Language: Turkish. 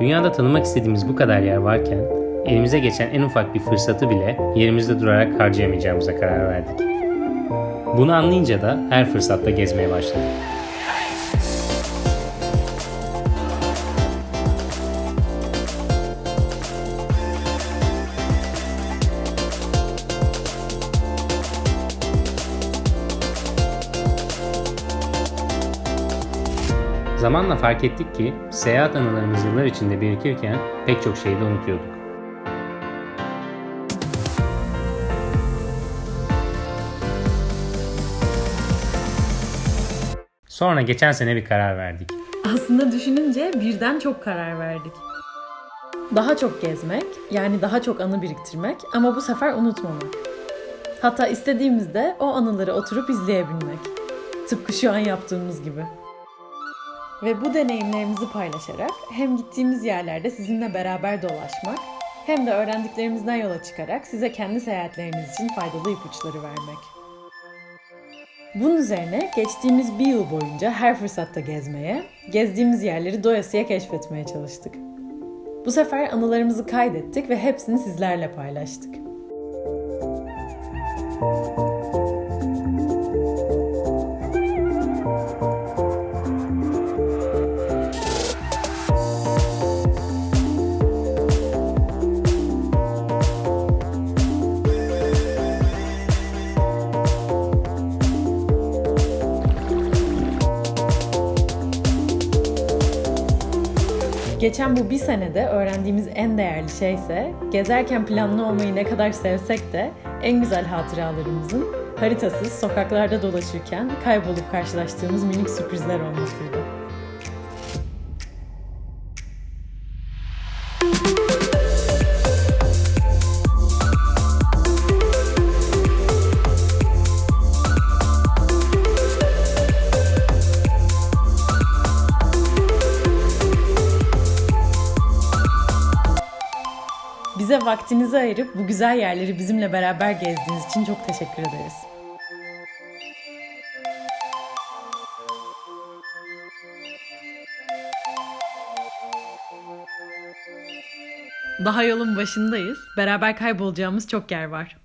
Dünyada tanımak istediğimiz bu kadar yer varken elimize geçen en ufak bir fırsatı bile yerimizde durarak harcayamayacağımıza karar verdik. Bunu anlayınca da her fırsatta gezmeye başladık. Zamanla fark ettik ki seyahat anılarımız yıllar içinde birikirken pek çok şeyi de unutuyorduk. Sonra geçen sene bir karar verdik. Aslında düşününce birden çok karar verdik. Daha çok gezmek, yani daha çok anı biriktirmek ama bu sefer unutmamak. Hatta istediğimizde o anıları oturup izleyebilmek. Tıpkı şu an yaptığımız gibi. Ve bu deneyimlerimizi paylaşarak hem gittiğimiz yerlerde sizinle beraber dolaşmak hem de öğrendiklerimizden yola çıkarak size kendi seyahatleriniz için faydalı ipuçları vermek. Bunun üzerine geçtiğimiz bir yıl boyunca her fırsatta gezmeye, gezdiğimiz yerleri doyasıya keşfetmeye çalıştık. Bu sefer anılarımızı kaydettik ve hepsini sizlerle paylaştık. Geçen bu bir senede öğrendiğimiz en değerli şey ise gezerken planlı olmayı ne kadar sevsek de en güzel hatıralarımızın haritasız sokaklarda dolaşırken kaybolup karşılaştığımız minik sürprizler olmasıydı. Bize vaktinizi ayırıp bu güzel yerleri bizimle beraber gezdiğiniz için çok teşekkür ederiz. Daha yolun başındayız. Beraber kaybolacağımız çok yer var.